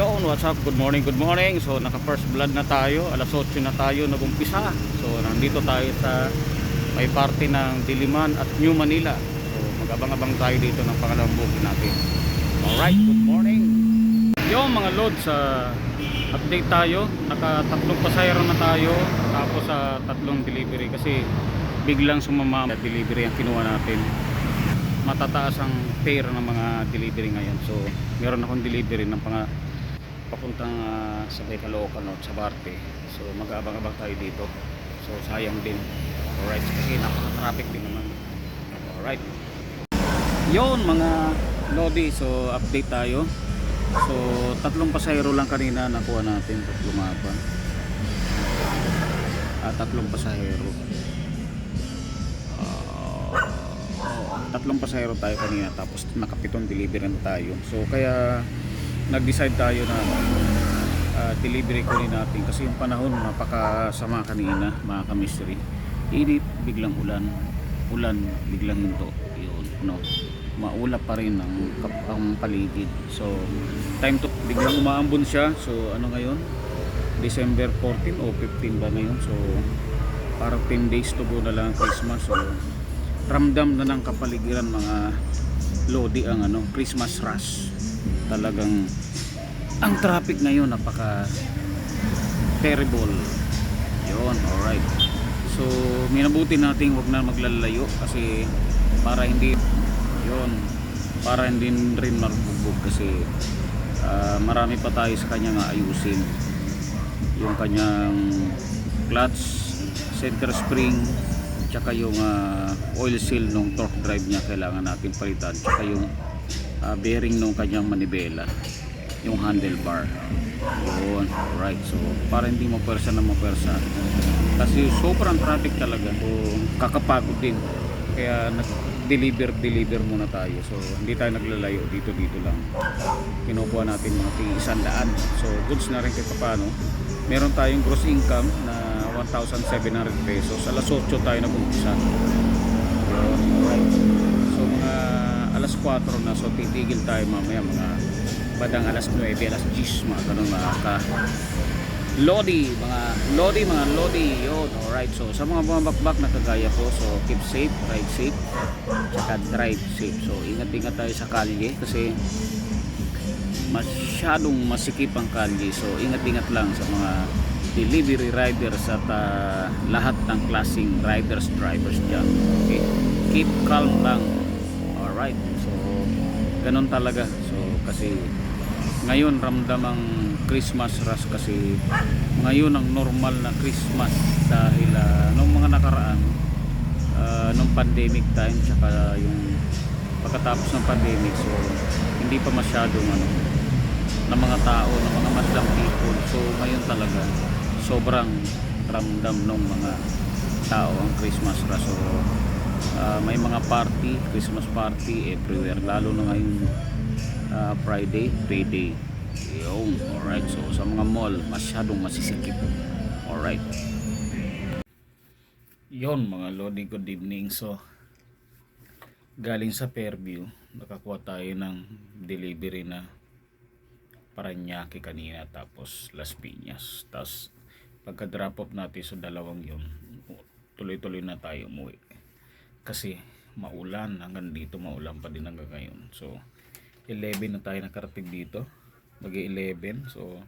up? Good morning, good morning. So naka first blood na tayo. Alas 8 na tayo nagumpisa. So nandito tayo sa may party ng Diliman at New Manila. So mag-abang-abang tayo dito ng pangalawang booking natin. Alright, good morning. Yung mga load sa update tayo. Naka tatlong pasahero na tayo. Tapos sa tatlong delivery kasi biglang sumama na delivery ang kinuha natin matataas ang fare ng mga delivery ngayon. So, meron akong delivery ng pang papuntang ah, sa may Caloocan o sa Barte. So, mag-abang-abang tayo dito. So, sayang din. Alright, kasi napaka-traffic din naman. Alright. Yon mga Lodi, so update tayo. So, tatlong pasahero lang kanina nakuha natin. Tatlong mapa. Ah, tatlong pasahero. Ah, Oo, tatlong pasahero tayo kanina tapos nakapitong delivery na tayo. So kaya nag-decide tayo na ah, delivery kunin natin kasi yung panahon napakasama kanina mga kamistry. Init, biglang ulan. Ulan, biglang hinto. Yun, no. Maulap pa rin ang, ang paligid. So, time to, biglang umaambon siya. So, ano ngayon? December 14 o 15 ba ngayon? So, parang 10 days to go na lang ang Christmas. So, ramdam na ng kapaligiran mga lodi ang ano Christmas rush talagang ang traffic ngayon napaka terrible. Yon alright. So minabuti natin wag na maglalayo kasi para hindi yon para hindi rin marubugbog kasi ah, marami pa tayo sa kanya nga ayusin yung kanyang clutch center spring tsaka yung ah, oil seal nung torque drive niya kailangan natin palitan tsaka yung ah, bearing nung kanyang manibela yung handlebar. Yun right so para hindi mapersa na mapersa kasi sobrang traffic talaga. So kakapagod din. Kaya nag deliver deliver muna tayo. So hindi tayo naglalayo. Dito dito lang. Kinukuha natin mga tig isang daan. So goods na rin kahit paano meron tayong gross income na 1,700 pesos. Alas 8 tayo nag-umpisa. So mga alas 4 na so titigil tayo mamaya mga badang alas 9 alas 10 mga ganun mga ka Lodi, mga Lodi, mga Lodi, yun, alright. So, sa mga bumabakbak na kagaya ko, so, keep safe, ride safe, tsaka drive safe. So, ingat-ingat tayo sa kalye kasi masyadong masikip ang kalye. So, ingat-ingat lang sa mga delivery riders at ah, lahat ng klaseng riders, drivers dyan. Okay? Keep calm lang. Alright. So, ganun talaga. So, kasi ngayon ramdam ang Christmas rush kasi ngayon ang normal na Christmas dahil ah, nung mga nakaraan ah, nung pandemic time tsaka yung pagkatapos ng pandemic so hindi pa masyadong ano ng mga tao ng mga madlang people so ngayon talaga sobrang ramdam ng mga tao ang Christmas rush so ah, may mga party Christmas party everywhere lalo na ngayon ah, Friday payday yun alright. So sa mga mall masyadong masisikip. Alright. Yon mga lodi good evening. So galing sa Fairview nakakuha tayo ng delivery na Paranaque kanina tapos Las Piñas. Tapos pagka drop off natin sa dalawang yon tuloy-tuloy na tayo umuwi kasi maulan hanggang dito maulan pa din hanggang ngayon. So 11 na tayo nakarating dito. Mag 11 so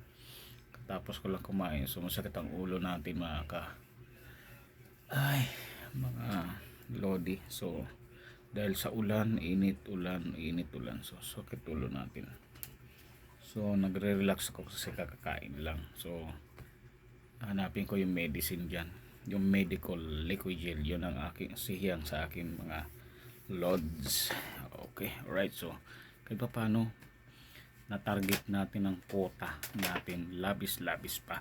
tapos ko lang kumain. So masakit ang ulo natin mga ka ay mga lodi. So dahil sa ulan init ulan init ulan. So sakit ulo natin. So nagre-relax ako kasi kakakain lang. So hanapin ko yung medicine dyan yung medical liquid gel yun ang aking sihiyang sa aking mga lods. Okay alright so kahit pa paano na target natin ang quota natin labis labis pa.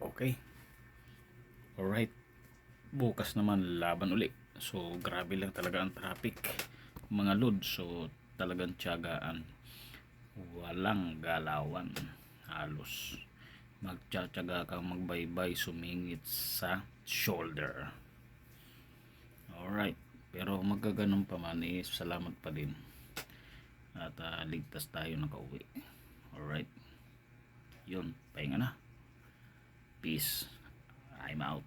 Okay. Alright. Bukas naman laban uli. So grabe lang talaga ang traffic mga load so talagang tiyagaan walang galawan. Halos magtsatsaga kang magbaybay sumingit sa shoulder. Alright. Pero magkaganon pa man eh salamat pa din. At ah, ligtas tayo nakauwi. Alright. Yun pahinga na. Peace. I'm out